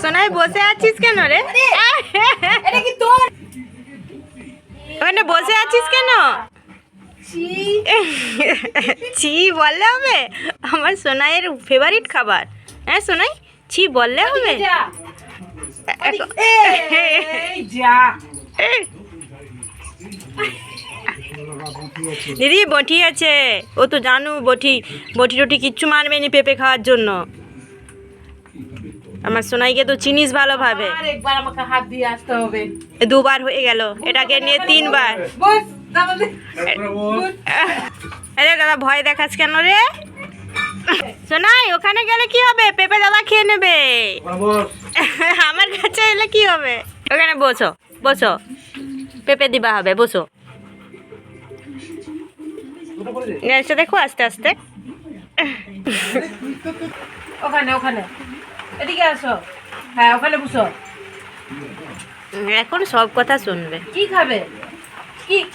সোনাই বসে আছিস কেন রে? ওখানে বসে আছিস কেন? ছি। বললে হবে? আমার সোনাইয়ের ফেভারিট খাবার। হ্যাঁ সোনাই? ছি বললে হবে? দিদি বটি আছে। ও তো জানু বটি বটি টটি কিচ্ছু মারবে নি পেঁপে খাওয়ার জন্য। আমার সোনাইকে তো চিনিস ভালোভাবে। একবার আমাকে হাত দিয়ে আসতে হবে। দুবার হয়ে গেল। এটাকে নিয়ে তিনবার। আরে দাদা ভয় দেখাস কেন রে? সোনাই ওখানে গেলে কি হবে? পেঁপে দাদা খেয়ে নেবে। আমার কাছে এলে কি হবে? ওখানে বসো বসো। পেঁপে দিবা হবে বসো। দেখো আস্তে আস্তে। ওখানে ওখানে। এদিকে আসো। হ্যাঁ ওখানে বসো। এখন সব কথা শুনবে। কি খাবে? কি?